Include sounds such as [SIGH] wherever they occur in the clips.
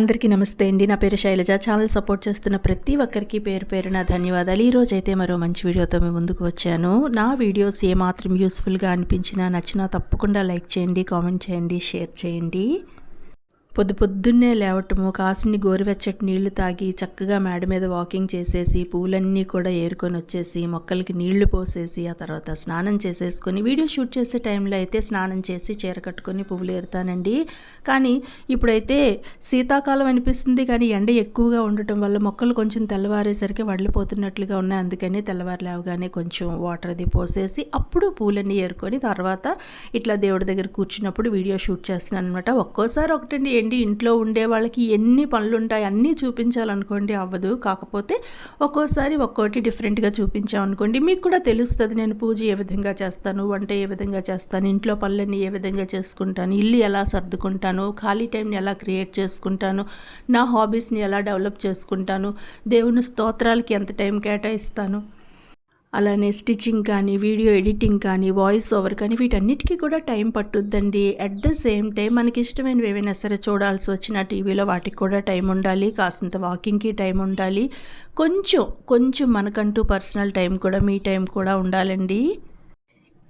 అందరికీ నమస్తే అండి. నా పేరు శైలజ. ఛానల్ సపోర్ట్ చేస్తున్న ప్రతి ఒక్కరికి పేరు పేరున ధన్యవాదాలు. ఈరోజు అయితే మరో మంచి వీడియోతో మేము ముందుకు వచ్చాను. నా వీడియోస్ ఏమాత్రం యూస్ఫుల్గా అనిపించినా నచ్చినా తప్పకుండా లైక్ చేయండి కామెంట్ చేయండి షేర్ చేయండి. పొద్దు పొద్దున్నే లేవటము కాసిని గోరువెచ్చటి నీళ్ళు తాగి చక్కగా మేడ మీద వాకింగ్ చేసేసి పూలన్నీ కూడా ఏరుకొని వచ్చేసి మొక్కలకి నీళ్ళు పోసేసి ఆ తర్వాత స్నానం చేసేసుకొని వీడియో షూట్ చేసే టైంలో అయితే స్నానం చేసి చీర కట్టుకొని పువ్వులు ఏరుతానండి. కానీ ఇప్పుడైతే శీతాకాలం అనిపిస్తుంది కానీ ఎండ ఎక్కువగా ఉండటం వల్ల మొక్కలు కొంచెం తెల్లవారేసరికి వడలిపోతున్నట్లుగా ఉన్నాయి. అందుకని తెల్లవారు లేవగానే కొంచెం వాటర్ అది పోసేసి అప్పుడు పూలన్నీ ఏరుకొని తర్వాత ఇట్లా దేవుడి దగ్గర కూర్చున్నప్పుడు వీడియో షూట్ చేస్తున్నాను అనమాట ఒక్కోసారి ఒకటండి ఏంటి? ఇంట్లో ఉండే వాళ్ళకి ఎన్ని పనులు ఉంటాయి అన్నీ చూపించాలనుకోండి అవ్వదు. కాకపోతే ఒక్కోసారి ఒక్కోటి డిఫరెంట్గా చూపించామనుకోండి మీకు కూడా తెలుస్తుంది నేను పూజ ఏ విధంగా చేస్తాను వంట ఏ విధంగా చేస్తాను ఇంట్లో పనులన్నీ ఏ విధంగా చేసుకుంటాను ఇల్లు ఎలా సర్దుకుంటాను ఖాళీ టైంని ఎలా క్రియేట్ చేసుకుంటాను నా హాబీస్ని ఎలా డెవలప్ చేసుకుంటాను దేవుని స్తోత్రాలకి ఎంత టైం కేటాయిస్తాను. అలానే స్టిచ్చింగ్ కానీ వీడియో ఎడిటింగ్ కానీ వాయిస్ ఓవర్ కానీ వీటన్నిటికీ కూడా టైం పట్టుద్దండి. అట్ ద సేమ్ టైం మనకి ఇష్టమైనవి ఏవైనా సరే చూడాల్సి వచ్చిన టీవీలో వాటికి కూడా టైం ఉండాలి కాసింత వాకింగ్కి టైం ఉండాలి. కొంచెం కొంచెం మనకంటూ పర్సనల్ టైం కూడా మీ టైం కూడా ఉండాలండి.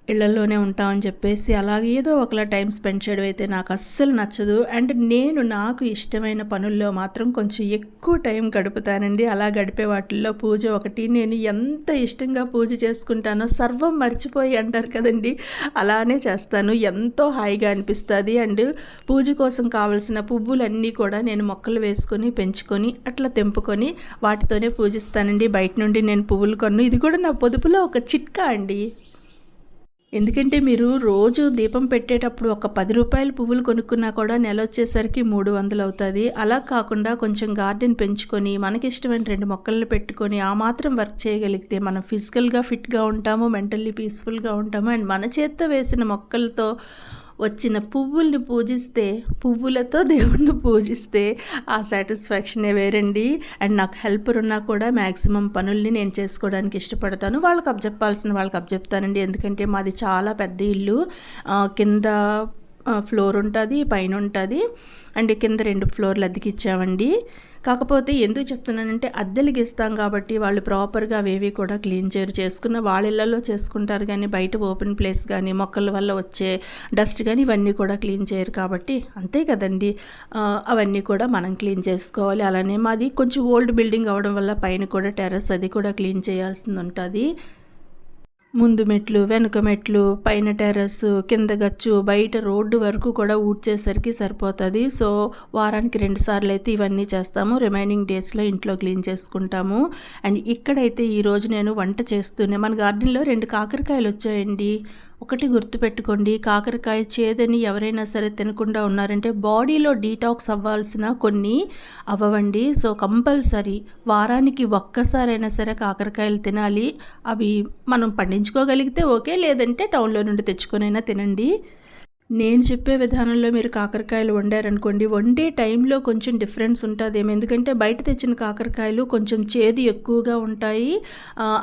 ఇళ్ళలోనే ఉంటామని చెప్పేసి అలాగే ఏదో ఒకలా టైం స్పెండ్ చేయడం అయితే నాకు అస్సలు నచ్చదు. అండ్ నేను నాకు ఇష్టమైన పనుల్లో మాత్రం కొంచెం ఎక్కువ టైం గడుపుతానండి. అలా గడిపే వాటిల్లో పూజ ఒకటి. నేను ఎంత ఇష్టంగా పూజ చేసుకుంటానో సర్వం మర్చిపోయి అంటారు కదండి. అలానే చేస్తాను. ఎంతో హాయిగా అనిపిస్తుంది. అండ్ పూజ కోసం కావలసిన పువ్వులన్నీ కూడా నేను మొక్కలు వేసుకొని పెంచుకొని అట్లా తెంపుకొని వాటితోనే పూజిస్తానండి. బయట నుండి నేను పువ్వులు కొన్ను. ఇది కూడా నా పొదుపులో ఒక చిట్కా అండి. ఎందుకంటే మీరు రోజు దీపం పెట్టేటప్పుడు ఒక పది రూపాయల పువ్వులు కొనుక్కున్నా కూడా నెల వచ్చేసరికి మూడు వందలు అవుతుంది. అలా కాకుండా కొంచెం గార్డెన్ పెంచుకొని మనకి ఇష్టమైన రెండు మొక్కలను పెట్టుకొని ఆ మాత్రం వర్క్ చేయగలిగితే మనం ఫిజికల్గా ఫిట్గా ఉంటాము మెంటల్లీ పీస్ఫుల్గా ఉంటాము. అండ్ మన చేత్తో వేసిన మొక్కలతో వచ్చిన పువ్వుల్ని పూజిస్తే పువ్వులతో దేవుణ్ణి పూజిస్తే ఆ సాటిస్ఫాక్షనే వేరండి. అండ్ నాకు హెల్పర్ ఉన్నా కూడా మ్యాక్సిమం పనుల్ని నేను చేసుకోవడానికి ఇష్టపడతాను. వాళ్ళకి అబ్జెప్పాల్సిన వాళ్ళకి అబ్జెప్తానండి ఎందుకంటే మాది చాలా పెద్ద ఇల్లు. కింద ఫ్లోర్ ఉంటుంది పైన ఉంటుంది. అండ్ కింద రెండు ఫ్లోర్లు అద్దెకిచ్చామండి. కాకపోతే ఎందుకు చెప్తున్నానంటే అద్దెలకి ఇస్తాం కాబట్టి వాళ్ళు ప్రాపర్గా అవేవి కూడా క్లీన్ చేయరు చేసుకున్న వాళ్ళ చేసుకుంటారు కానీ బయట ఓపెన్ ప్లేస్ కానీ మొక్కల వల్ల వచ్చే డస్ట్ కానీ ఇవన్నీ కూడా క్లీన్ చేయరు కాబట్టి అంతే కదండి. అవన్నీ కూడా మనం క్లీన్ చేసుకోవాలి. అలానే మాది కొంచెం ఓల్డ్ బిల్డింగ్ అవడం వల్ల పైన కూడా టెర్రస్ అది కూడా క్లీన్ చేయాల్సింది ఉంటుంది. ముందు మెట్లు వెనుక మెట్లు పైన టెర్రస్ కింద గచ్చు బయట రోడ్డు వరకు కూడా ఊడ్చేసరికి సరిపోతుంది. సో వారానికి రెండు సార్లు అయితే ఇవన్నీ చేస్తాము. రిమైనింగ్ డేస్లో ఇంట్లో క్లీన్ చేసుకుంటాము. అండ్ ఇక్కడైతే ఈరోజు నేను వంట చేస్తూనే మన గార్డెన్లో రెండు కాకరకాయలు వచ్చాయండి ఒకటి గుర్తుపెట్టుకోండి. కాకరకాయ చేదని ఎవరైనా సరే తినకుండా ఉన్నారంటే బాడీలో డీటాక్స్ అవ్వాల్సిన కొన్ని అవ్వండి. సో కంపల్సరీ వారానికి ఒక్కసారైనా సరే కాకరకాయలు తినాలి. అవి మనం పండించుకోగలిగితే ఓకే లేదంటే టౌన్లో నుండి తెచ్చుకొనైనా తినండి. నేను చెప్పే విధానంలో మీరు కాకరకాయలు వండారనుకోండి వండే టైంలో కొంచెం డిఫరెన్స్ ఉంటుందేమో. ఎందుకంటే బయట తెచ్చిన కాకరకాయలు కొంచెం చేదు ఎక్కువగా ఉంటాయి.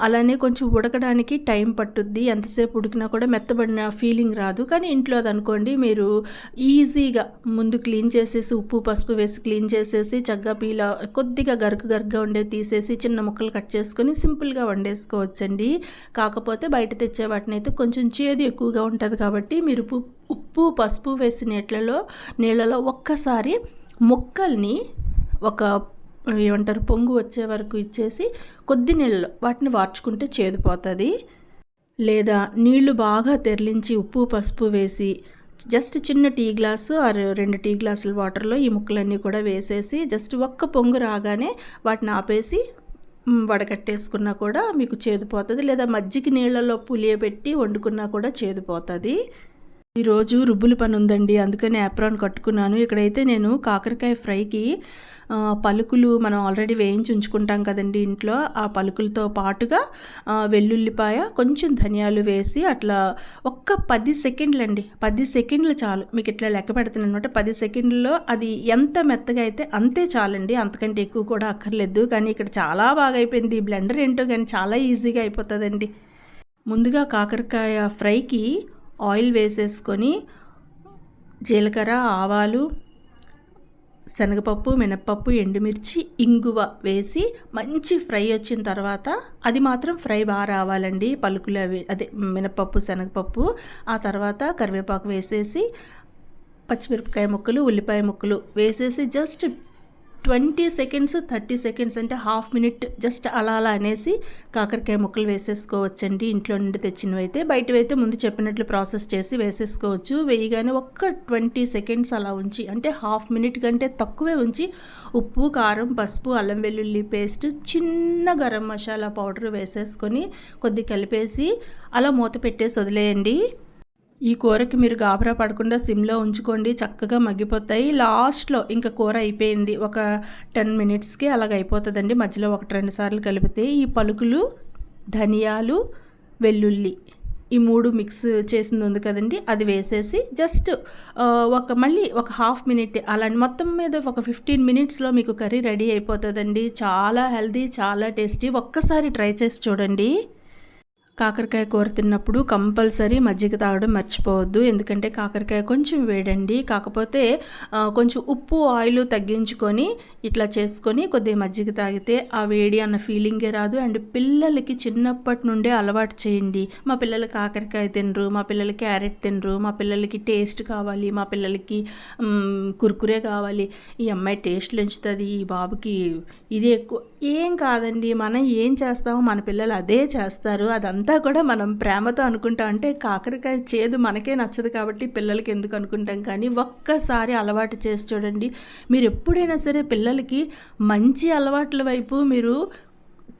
అలానే కొంచెం ఉడకడానికి టైం పట్టుద్ది. ఎంతసేపు ఉడికినా కూడా మెత్తబడిన ఫీలింగ్ రాదు. కానీ ఇంట్లో అది అనుకోండి మీరు ఈజీగా ముందు క్లీన్ చేసేసి ఉప్పు పసుపు వేసి క్లీన్ చేసేసి చక్కగా పీల కొద్దిగా గరుకు గరుగ్గా ఉండేవి తీసేసి చిన్న ముక్కలు కట్ చేసుకొని సింపుల్గా వండేసుకోవచ్చండి. కాకపోతే బయట తెచ్చే వాటిని అయితే కొంచెం చేదు ఎక్కువగా ఉంటుంది కాబట్టి మీరు ఉప్పు పసుపు వేసి నీళ్ళలో నీళ్ళలో ఒక్కసారి ముక్కల్ని ఒక ఏమంటారు పొంగు వచ్చే వరకు ఇచ్చేసి కొద్ది నీళ్ళలో వాటిని వార్చుకుంటే చేదిపోతుంది లేదా నీళ్ళు బాగా తెరలించి ఉప్పు పసుపు వేసి జస్ట్ చిన్న టీ గ్లాసు ఆరు రెండు టీ గ్లాసుల వాటర్లో ఈ ముక్కలన్నీ కూడా వేసేసి జస్ట్ ఒక్క పొంగు రాగానే వాటిని ఆపేసి వడకట్టేసుకున్నా కూడా మీకు చేదుపోతుంది లేదా మజ్జిగ నీళ్ళలో పులియబెట్టి వండుకున్నా కూడా చేదుపోతుంది ఈరోజు రుబ్బుల పని ఉందండి. అందుకని యాప్రాన్ కట్టుకున్నాను. ఇక్కడైతే నేను కాకరకాయ ఫ్రైకి పలుకులు మనం ఆల్రెడీ వేయించి ఉంచుకుంటాం కదండి ఇంట్లో. ఆ పలుకులతో పాటుగా వెల్లుల్లిపాయ కొంచెం ధనియాలు వేసి అట్లా ఒక్క పది సెకండ్లు అండి పది సెకండ్లు చాలు. మీకు ఇట్లా లెక్క పెడతాను అనమాట పది సెకండ్లలో అది ఎంత మెత్తగా అయితే అంతే చాలండి. అంతకంటే ఎక్కువ కూడా అక్కర్లేదు. కానీ ఇక్కడ చాలా బాగా అయిపోయింది. బ్లెండర్ ఏంటో కానీ చాలా ఈజీగా అయిపోతుందండి. ముందుగా కాకరకాయ ఫ్రైకి ఆయిల్ వేసేసుకొని జీలకర్ర ఆవాలు శనగపప్పు మినప్పప్పు ఎండుమిర్చి ఇంగువ వేసి మంచి ఫ్రై వచ్చిన తర్వాత అది మాత్రం ఫ్రై బాగా రావాలండి. పలుకులు అవి అదే మినప్పప్పు శనగపప్పు. ఆ తర్వాత కరివేపాకు వేసేసి పచ్చిమిరపకాయ ముక్కలు ఉల్లిపాయ ముక్కలు వేసేసి just twenty seconds thirty seconds అంటే హాఫ్ మినిట్ జస్ట్ అలా అలా అనేసి కాకరకాయ ముక్కలు వేసేసుకోవచ్చండి. ఇంట్లో నుండి తెచ్చినవి అయితే బయటవైతే ముందు చెప్పినట్లు ప్రాసెస్ చేసి వేసేసుకోవచ్చు. వేయగానే ఒక్క ట్వంటీ సెకండ్స్ అలా ఉంచి అంటే హాఫ్ మినిట్ కంటే తక్కువే ఉంచి ఉప్పు కారం పసుపు అల్లం వెల్లుల్లి పేస్ట్ చిన్న గరం మసాలా పౌడర్ వేసేసుకొని కొద్ది కలిపేసి అలా మూత పెట్టేసి వదిలేయండి. ఈ కూరకి మీరు గాబరా పడకుండా సిమ్లో ఉంచుకోండి చక్కగా మగ్గిపోతాయి. లాస్ట్లో ఇంకా కూర అయిపోయింది. ఒక టెన్ మినిట్స్కి అలాగ అయిపోతుందండి. మధ్యలో ఒకటి రెండు సార్లు కలిపితే ఈ పలుకులు ధనియాలు వెల్లుల్లి ఈ మూడు మిక్స్ చేసింది ఉంది కదండి. అది వేసేసి జస్ట్ ఒక మళ్ళీ ఒక హాఫ్ మినిట్ అలాంటి మొత్తం మీద ఒక ఫిఫ్టీన్ మినిట్స్లో మీకు కర్రీ రెడీ అయిపోతుందండి. చాలా హెల్దీ చాలా టేస్టీ. ఒక్కసారి ట్రై చేసి చూడండి. కాకరకాయ కూర తిన్నప్పుడు కంపల్సరీ మజ్జిగ తాగడం మర్చిపోవద్దు. ఎందుకంటే కాకరకాయ కొంచెం వేడండి. కాకపోతే కొంచెం ఉప్పు ఆయిల్ తగ్గించుకొని ఇట్లా చేసుకొని కొద్దిగా మజ్జిగ తాగితే ఆ వేడి అన్న ఫీలింగే రాదు. అండ్ పిల్లలకి చిన్నప్పటి నుండే అలవాటు చేయండి. మా పిల్లలు కాకరకాయ తినరు మా పిల్లలు క్యారెట్ తినరు మా పిల్లలకి టేస్ట్ కావాలి మా పిల్లలకి కుర్కురే కావాలి. ఈ అమ్మాయి టేస్ట్ పెంచుతుంది ఈ బాబుకి ఇది ఎక్కువ. ఏం కాదండి మనం ఏం చేస్తామో మన పిల్లలు అదే చేస్తారు. అదంతా అంతా కూడా మనం ప్రేమతో అనుకుంటాం. అంటే కాకరకాయ చేదు మనకే నచ్చదు కాబట్టి పిల్లలకి ఎందుకు అనుకుంటాం? కానీ ఒక్కసారి అలవాటు చేసి చూడండి. మీరు ఎప్పుడైనా సరే పిల్లలకి మంచి అలవాట్ల వైపు మీరు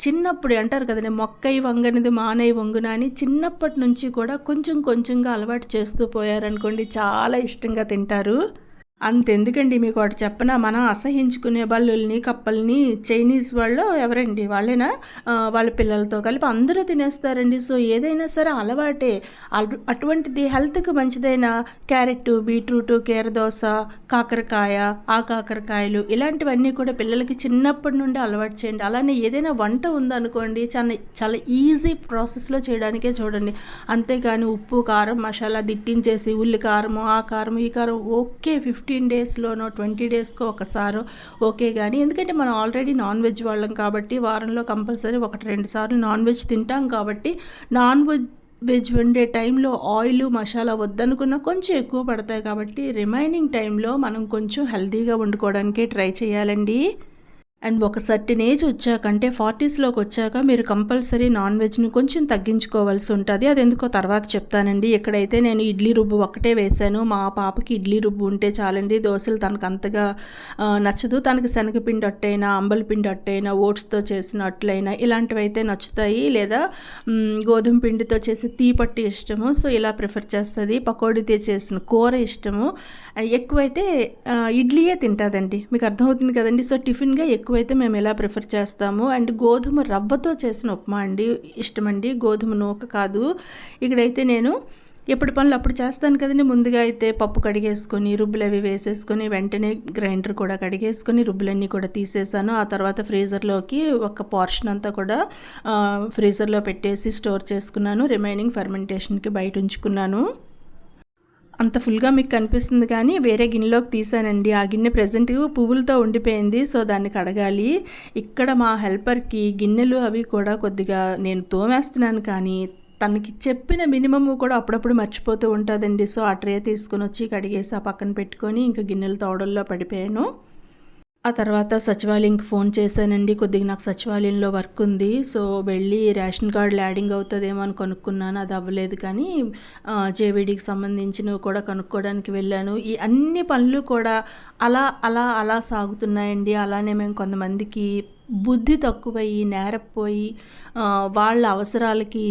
చిన్నప్పుడు అంటారు కదండి మొక్కై వంగనిది మానై వంగున అని చిన్నప్పటి నుంచి కూడా కొంచెం కొంచెంగా అలవాటు చేస్తూ పోయారనుకోండి చాలా ఇష్టంగా తింటారు. అంతెందుకండి మీకు ఒకటి చెప్పన? మనం అసహించుకునే బల్లుల్ని కప్పల్ని చైనీస్ వాళ్ళు ఎవరండి? వాళ్ళేనా? వాళ్ళ పిల్లలతో కలిపి అందరూ తినేస్తారండి. సో ఏదైనా సరే అలవాటే. అటువంటిది హెల్త్కి మంచిదైన క్యారెట్ బీట్రూట్ కీరదోస కాకరకాయ ఆ కాకరకాయలు ఇలాంటివన్నీ కూడా పిల్లలకి చిన్నప్పటి నుండి అలవాటు చేయండి. అలానే ఏదైనా వంట ఉందనుకోండి చాలా చాలా ఈజీ ప్రాసెస్లో చేయడానికే చూడండి. అంతేగాని ఉప్పు కారం మసాలా దిట్టించేసి ఉల్లి కారము ఆ కారం ఈ కారం ఓకే ఫిఫ్టీ ఫిఫ్టీన్ డేస్లోనో ట్వంటీ డేస్కో ఒకసారో ఓకే కానీ ఎందుకంటే మనం ఆల్రెడీ నాన్ వెజ్ వాళ్ళం కాబట్టి వారంలో కంపల్సరీ ఒకటి రెండు సార్లు నాన్ వెజ్ తింటాం కాబట్టి నాన్ వెజ్ వెజ్ వండే టైంలో ఆయిల్ మసాలా వద్దనుకున్న కొంచెం ఎక్కువ పడతాయి కాబట్టి రిమైనింగ్ టైంలో మనం కొంచెం హెల్తీగా వండుకోవడానికి ట్రై చేయాలండి. అండ్ ఒక సర్టిన్ ఏజ్ వచ్చాక అంటే ఫార్టీస్లోకి వచ్చాక మీరు కంపల్సరీ నాన్ వెజ్ని కొంచెం తగ్గించుకోవాల్సి ఉంటుంది. అది ఎందుకో తర్వాత చెప్తానండి. ఎక్కడైతే నేను ఇడ్లీ రుబ్బు ఒకటే వేశాను మా పాపకి ఇడ్లీ రుబ్బు ఉంటే చాలండి. దోశలు తనకు అంతగా నచ్చదు. తనకి శనగపిండి అట్టైనా అంబలి పిండి అట్టైనా ఓట్స్తో చేసిన అట్లయినా ఇలాంటివి అయితే నచ్చుతాయి. లేదా గోధుమ పిండితో చేసే తీపట్టి ఇష్టము. సో ఇలా ప్రిఫర్ చేస్తుంది. పకోడీతో చేసిన కూర ఇష్టము. ఎక్కువైతే ఇడ్లీయే తింటుందండి. మీకు అర్థమవుతుంది కదండి. సో టిఫిన్గా ఎక్కువ ఎక్కువైతే మేము ఎలా ప్రిఫర్ చేస్తాము? అండ్ గోధుమ రవ్వతో చేసిన ఉప్మా అండి ఇష్టమండి. గోధుమ నూక కాదు. ఇక్కడైతే నేను ఎప్పుడు పనులు అప్పుడు చేస్తాను కదండి. ముందుగా అయితే పప్పు కడిగేసుకొని రుబ్బులు అవి వేసేసుకొని వెంటనే గ్రైండర్ కూడా కడిగేసుకొని రుబ్బులన్నీ కూడా తీసేసాను. ఆ తర్వాత ఫ్రీజర్లోకి ఒక పోర్షన్ అంతా కూడా ఫ్రీజర్లో పెట్టేసి స్టోర్ చేసుకున్నాను. రిమైనింగ్ ఫర్మెంటేషన్కి బయట ఉంచుకున్నాను. అంత ఫుల్గా మీకు కనిపిస్తుంది కానీ వేరే గిన్నెలోకి తీసానండి. ఆ గిన్నె ప్రజెంట్ పువ్వులతో ఉండిపోయింది. సో దాన్ని కడగాలి. ఇక్కడ మా హెల్పర్కి గిన్నెలు అవి కూడా కొద్దిగా నేను తోమేస్తున్నాను కానీ తనకి చెప్పిన మినిమమ్ కూడా అప్పుడప్పుడు మర్చిపోతూ ఉంటుందండి. సో ఆ ట్రే తీసుకుని వచ్చి కడిగేసి ఆ పక్కన పెట్టుకొని ఇంకా గిన్నెలు తోడల్లో పడిపోయాను. ఆ తర్వాత సచివాలయంకి ఫోన్ చేశానండి. కొద్దిగా నాకు సచివాలయంలో వర్క్ ఉంది. సో వెళ్ళి రేషన్ కార్డులు యాడింగ్ అవుతుందేమో అని కనుక్కున్నాను. అది అవ్వలేదు కానీ జేవిడికి సంబంధించినవి కూడా కనుక్కోవడానికి వెళ్ళాను. ఈ అన్ని పనులు కూడా అలా అలా అలా సాగుతున్నాయండి. అలానే మేము కొంతమందికి బుద్ధి తక్కువయ్యి నేరపోయి వాళ్ళ అవసరాలకి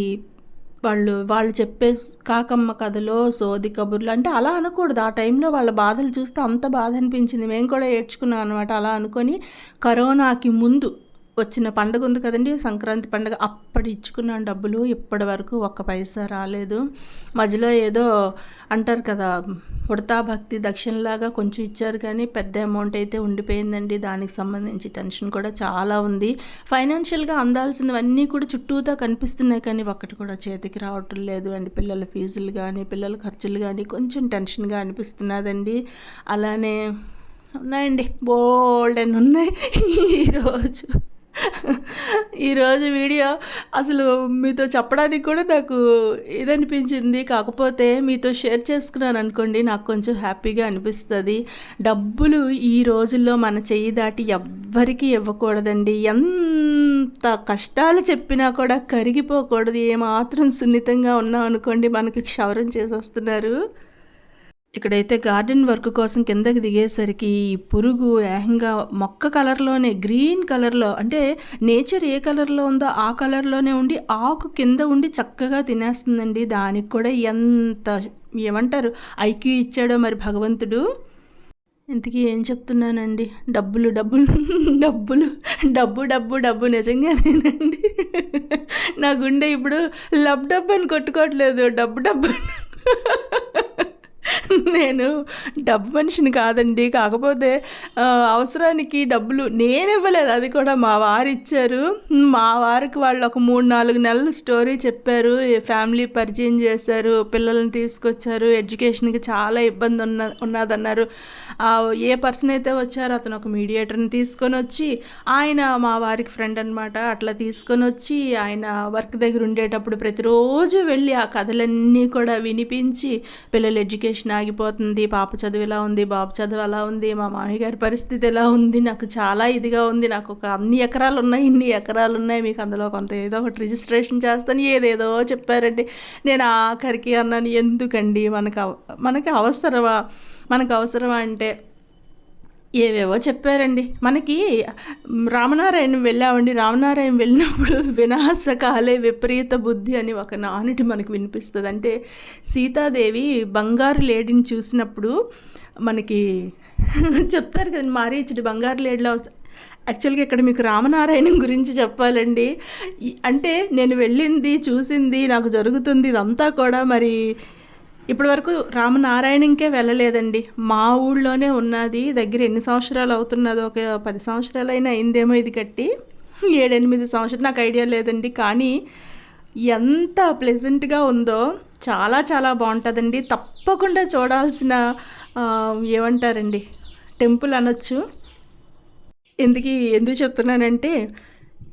వాళ్ళు వాళ్ళు చెప్పే కాకమ్మ కథలో సోది కబుర్లు అంటే అలా అనకూడదు. ఆ టైంలో వాళ్ళ బాధలు చూస్తే అంత బాధ అనిపించింది. మేము కూడా ఏడ్చుకున్నాం అనమాట అలా అనుకొని కరోనాకి ముందు వచ్చిన పండుగ ఉంది కదండి సంక్రాంతి పండుగ. అప్పుడు ఇచ్చుకున్నాను డబ్బులు ఇప్పటి వరకు ఒక్క పైసా రాలేదు. మధ్యలో ఏదో అంటారు కదా ఉడతా భక్తి దక్షిణలాగా కొంచెం ఇచ్చారు కానీ పెద్ద అమౌంట్ అయితే ఉండిపోయిందండి. దానికి సంబంధించి టెన్షన్ కూడా చాలా ఉంది. ఫైనాన్షియల్గా అందాల్సినవన్నీ కూడా చుట్టూతా కనిపిస్తున్నాయి కానీ ఒక్కటి కూడా చేతికి రావటం లేదు. అండి పిల్లల ఫీజులు కానీ పిల్లల ఖర్చులు కానీ కొంచెం టెన్షన్గా అనిపిస్తున్నదండి. అలానే ఉన్నాయండి. బోల్డ్ అని ఉన్నాయి [LAUGHS] ఈరోజు ఈరోజు వీడియో అసలు మీతో చెప్పడానికి కూడా నాకు ఇదనిపించింది. కాకపోతే మీతో షేర్ చేసుకున్నాను అనుకోండి నాకు కొంచెం హ్యాపీగా అనిపిస్తుంది. డబ్బులు ఈ రోజుల్లో మన చెయ్యి దాటి ఎవ్వరికీ ఇవ్వకూడదండి. ఎంత కష్టాలు చెప్పినా కూడా కరిగిపోకూడదు. ఏమాత్రం సున్నితంగా ఉన్నాం అనుకోండి మనకి క్షవరం చేసేస్తున్నారు. ఇక్కడైతే గార్డెన్ వర్క్ కోసం కిందకి దిగేసరికి ఈ పురుగు ఏహంగా మొక్క కలర్లోనే గ్రీన్ కలర్లో అంటే నేచర్ ఏ కలర్లో ఉందో ఆ కలర్లోనే ఉండి ఆకు కింద ఉండి చక్కగా తినేస్తుందండి. దానికి కూడా ఎంత ఏమంటారు ఐక్యూ ఇచ్చాడో మరి భగవంతుడు. ఇంతకీ ఏం చెప్తున్నానండి? డబ్బులు డబ్బులు డబ్బులు డబ్బు డబ్బు డబ్బు నిజంగానేనండి. నా గుండె ఇప్పుడు లబ్ డబ్బు అని కొట్టుకోవట్లేదు. డబ్బు డబ్బు. నేను డబ్బు మనిషిని కాదండి. కాకపోతే అవసరానికి డబ్బులు నేను ఇవ్వలేదు. అది కూడా మా వారు ఇచ్చారు. మా వారికి వాళ్ళు ఒక మూడు నాలుగు నెలలు స్టోరీ చెప్పారు. ఫ్యామిలీ పరిచయం చేశారు. పిల్లల్ని తీసుకొచ్చారు. ఎడ్యుకేషన్కి చాలా ఇబ్బంది ఉన్న ఉన్నదన్నారు. ఏ పర్సన్ అయితే వచ్చారో అతను ఒక మీడియేటర్ని తీసుకొని వచ్చి ఆయన మా వారికి ఫ్రెండ్ అనమాట అట్లా తీసుకొని వచ్చి ఆయన వర్క్ దగ్గర ఉండేటప్పుడు ప్రతిరోజు వెళ్ళి ఆ కథలన్నీ కూడా వినిపించి పిల్లల ఎడ్యుకేషన్ ఆగిపోతుంది పాప చదువు ఎలా ఉంది బాబు చదువు ఎలా ఉంది మా మామయ్య గారి పరిస్థితి ఎలా ఉంది నాకు చాలా ఇదిగా ఉంది నాకు ఒక అన్ని ఎకరాలు ఉన్నాయి ఇన్ని ఎకరాలు ఉన్నాయి మీకు అందులో కొంత ఏదో ఒకటి రిజిస్ట్రేషన్ చేస్తాను ఏదేదో చెప్పారండి. నేను ఆఖరికి అన్నాను ఎందుకండి? మనకు మనకి అవసరమా? మనకు అవసరమా అంటే ఏవేవో చెప్పారండి. మనకి రామనారాయణ వెళ్ళామండి. రామనారాయణ వెళ్ళినప్పుడు వినాశకాలే విపరీత బుద్ధి అని ఒక నానుడి మనకు వినిపిస్తుంది. అంటే సీతాదేవి బంగారు లేడిని చూసినప్పుడు మనకి చెప్తారు కదండి మారీచుడు బంగారు లేడిలో యాక్చువల్గా ఇక్కడ మీకు రామనారాయణం గురించి చెప్పాలండి. అంటే నేను వెళ్ళింది చూసింది నాకు జరుగుతుంది ఇదంతా కూడా మరి ఇప్పటి వరకు రామనారాయణంకే వెళ్ళలేదండి. మా ఊళ్ళోనే ఉన్నది. దగ్గర ఎన్ని సంవత్సరాలు అవుతున్నది ఒక పది సంవత్సరాలైనా అయిందేమో ఇది కట్టి. ఏడెనిమిది సంవత్సరాలు నాకు ఐడియా లేదండి. కానీ ఎంత ప్లెజెంట్గా ఉందో చాలా చాలా బాగుంటుందండి. తప్పకుండా చూడాల్సిన ఏమంటారండి టెంపుల్ అనొచ్చు. ఎందుకు ఎందుకు చెప్తున్నానంటే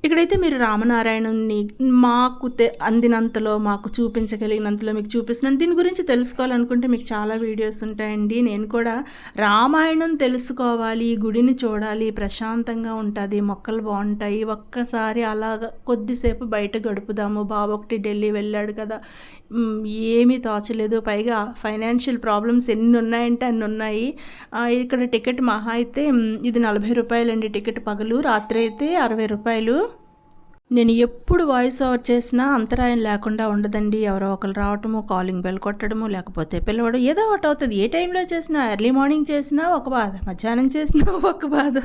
ఇక్కడైతే మీరు రామనారాయణుని మాకు తె అందినంతలో మాకు చూపించగలిగినంతలో మీకు చూపిస్తున్నాను దీని గురించి తెలుసుకోవాలనుకుంటే మీకు చాలా వీడియోస్ ఉంటాయండి. నేను కూడా రామాయణం తెలుసుకోవాలి గుడిని చూడాలి ప్రశాంతంగా ఉంటుంది మొక్కలు బాగుంటాయి ఒక్కసారి అలాగ కొద్దిసేపు బయట గడుపుదాము. బాబు ఒకటి ఢిల్లీ వెళ్ళాడు కదా ఏమీ తోచలేదు. పైగా ఫైనాన్షియల్ ప్రాబ్లమ్స్ ఎన్ని ఉన్నాయంటే అన్ని ఉన్నాయి. ఇక్కడ టికెట్ మహా అయితే ఇది నలభై రూపాయలండి టికెట్ పగలు. రాత్రి అయితే అరవై రూపాయలు. నేను ఎప్పుడు వాయిస్ ఓవర్ చేసినా అంతరాయం లేకుండా ఉండదండి. ఎవరో ఒకరు రావటము కాలింగ్ బెల్ కొట్టడము లేకపోతే పిలవడం ఏదో ఒకటి అవుతుంది. ఏ టైంలో చేసినా ఎర్లీ మార్నింగ్ చేసినా ఒక బాధ మధ్యాహ్నం చేసినా ఒక బాధ.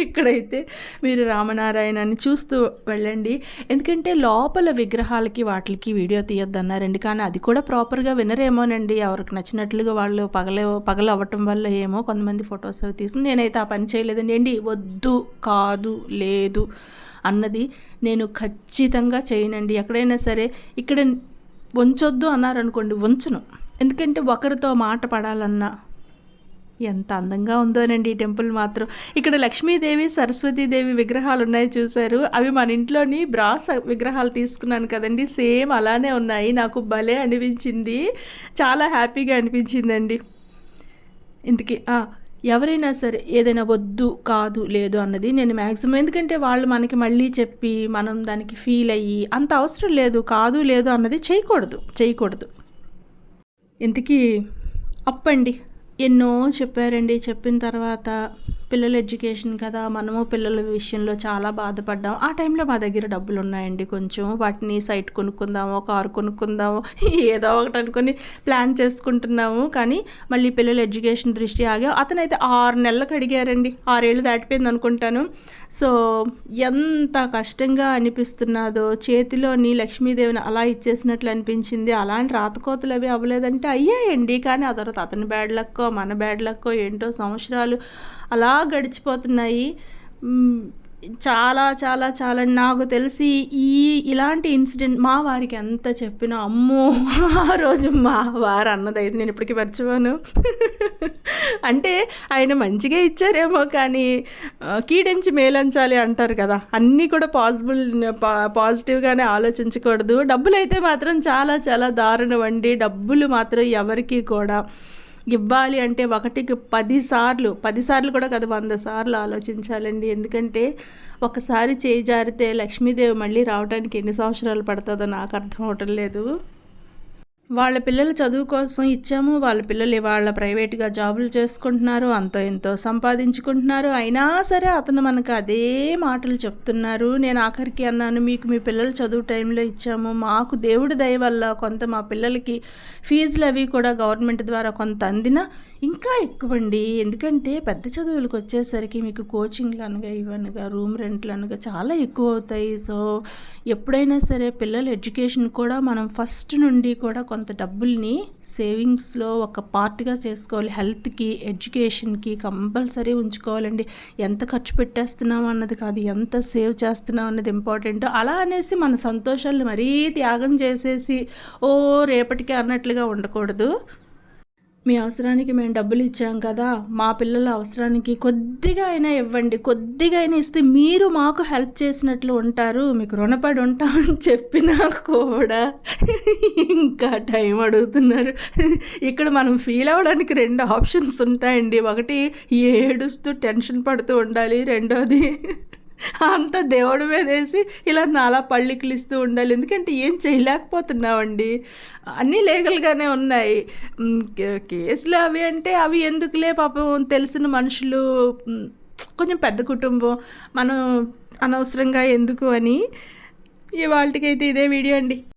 ఇక్కడైతే మీరు రామనారాయణని చూస్తూ వెళ్ళండి. ఎందుకంటే లోపల విగ్రహాలకి వాటికి వీడియో తీయొద్దు అన్నారండి కానీ అది కూడా ప్రాపర్గా వినరేమోనండి. ఎవరికి నచ్చినట్లుగా వాళ్ళు పగల పగలు అవ్వటం వల్ల ఏమో కొంతమంది ఫొటోస్ అవి తీసుకుని నేనైతే ఆ పని చేయలేదండి. ఏంటి? వద్దు కాదు లేదు. అన్నది నేను ఖచ్చితంగా చేయనండి. ఎక్కడైనా సరే ఇక్కడ ఉంచొద్దు అన్నారనుకోండి ఉంచను ఎందుకంటే ఒకరితో మాట పడాలన్నా ఎంత అందంగా ఉందోనండి ఈ టెంపుల్ మాత్రం. ఇక్కడ లక్ష్మీదేవి సరస్వతీదేవి విగ్రహాలు ఉన్నాయి చూశారు. అవి మన ఇంట్లోని బ్రాస్ విగ్రహాలు తీసుకున్నాను కదండి. సేమ్ అలానే ఉన్నాయి. నాకు భలే అనిపించింది. చాలా హ్యాపీగా అనిపించిందండి. ఇంతకీ ఎవరైనా సరే ఏదైనా వద్దు కాదు లేదు అన్నది నేను మ్యాక్సిమం ఎందుకంటే వాళ్ళు మనకి మళ్ళీ చెప్పి మనం దానికి ఫీల్ అయ్యి అంత అవసరం లేదు కాదు లేదు అన్నది చేయకూడదు చేయకూడదు. ఇంతకీ అప్పండి. ఎన్నో చెప్పారండి చెప్పిన తర్వాత పిల్లల ఎడ్యుకేషన్ కదా మనము పిల్లల విషయంలో చాలా బాధపడ్డాం. ఆ టైంలో మా దగ్గర డబ్బులు ఉన్నాయండి కొంచెం. వాటిని సైట్ కొనుక్కుందాము కారు కొనుక్కుందాము ఏదో ఒకటి అనుకొని ప్లాన్ చేసుకుంటున్నాము. కానీ మళ్ళీ పిల్లల ఎడ్యుకేషన్ దృష్టి ఆగా. అతనైతే ఆరు నెలలకు అడిగారండి. ఆరేళ్ళు దాటిపోయింది అనుకుంటాను. సో ఎంత కష్టంగా అనిపిస్తున్నదో చేతిలోని లక్ష్మీదేవిని అలా ఇచ్చేసినట్లు అనిపించింది. అలాంటి రాతకోతలు అవి అవ్వలేదంటే అయ్యాయండి. కానీ ఆ తర్వాత అతని బ్యాడ్ లక్కో మన బ్యాడ్ లక్కో ఏంటో సంవత్సరాలు అలా గడిచిపోతున్నాయి. చాలా చాలా చాలా నాకు తెలిసి ఈ ఇలాంటి ఇన్సిడెంట్ మా వారికి ఎంత చెప్పినా అమ్మో ఆ రోజు మా వారు అన్నదైతే నేను ఇప్పటికీ మర్చిపోను. అంటే ఆయన మంచిగా ఇచ్చారేమో కానీ కీడించి మేలంచాలి అంటారు కదా. అన్నీ కూడా పాసిబుల్ పాజిటివ్గానే ఆలోచించకూడదు. డబ్బులు అయితే మాత్రం చాలా చాలా దారుణం అండి. డబ్బులు మాత్రం ఎవరికి కూడా ఇవ్వాలి అంటే ఒకటికి పది సార్లు పది సార్లు కూడా కదా వంద సార్లు ఆలోచించాలండి. ఎందుకంటే ఒకసారి చేయి జారితే లక్ష్మీదేవి మళ్ళీ రావడానికి ఎన్ని సంవత్సరాలు పడుతుందో నాకు అర్థం అవటం లేదు. వాళ్ళ పిల్లల చదువు కోసం ఇచ్చాము వాళ్ళ పిల్లలు వాళ్ళ ప్రైవేట్గా జాబులు చేసుకుంటున్నారు అంతో ఎంతో సంపాదించుకుంటున్నారు. అయినా సరే అతను మనకు అదే మాటలు చెప్తున్నారు. నేను ఆఖరికి అన్నాను మీకు మీ పిల్లలు చదువు టైంలో ఇచ్చాము. మాకు దేవుడి దయ వల్ల కొంత మా పిల్లలకి ఫీజులు అవి కూడా గవర్నమెంట్ ద్వారా కొంత అందినా ఇంకా ఎక్కువండి. ఎందుకంటే పెద్ద చదువులకు వచ్చేసరికి మీకు కోచింగ్లు అనగా ఇవనగా రూమ్ రెంట్లు అనగా చాలా ఎక్కువ అవుతాయి సో ఎప్పుడైనా సరే పిల్లల ఎడ్యుకేషన్ కూడా మనం ఫస్ట్ నుండి కూడా కొంత డబ్బుల్ని సేవింగ్స్లో ఒక పార్ట్గా చేసుకోవాలి. హెల్త్కి ఎడ్యుకేషన్కి కంపల్సరీ ఉంచుకోవాలండి. ఎంత ఖర్చు పెట్టేస్తున్నాం అన్నది కాదు ఎంత సేవ్ చేస్తున్నాం అన్నది ఇంపార్టెంట్ అలా అనేసి మన సంతోషాలను మరీ త్యాగం చేసేసి ఓ రేపటికి అన్నట్లుగా ఉండకూడదు. మీ అవసరానికి మేము డబ్బులు ఇచ్చాం కదా మా పిల్లల అవసరానికి కొద్దిగా అయినా ఇవ్వండి కొద్దిగా అయినా ఇస్తే మీరు మాకు హెల్ప్ చేసినట్లు ఉంటారు మీకు రుణపడి ఉంటామని [LAUGHS] చెప్పినా కూడా ఇంకా టైం అడుగుతున్నారు. ఇక్కడ మనం ఫీల్ అవ్వడానికి రెండు ఆప్షన్స్ ఉంటాయండి. ఒకటి ఏడుస్తూ టెన్షన్ పడుతూ ఉండాలి. రెండోది అంత దేవుడి మీద వేసి ఇలా నాలా పళ్ళికిలిస్తూ ఉండాలి. ఎందుకంటే ఏం చేయలేకపోతున్నామండి. అన్నీ లీగల్గానే ఉన్నాయి. కే- కేసులు అవి అంటే అవి ఎందుకులే పాపం తెలిసిన మనుషులు కొంచెం పెద్ద కుటుంబం మనం అనవసరంగా ఎందుకు అని ఇవాళకైతే ఇదే వీడియో అండి.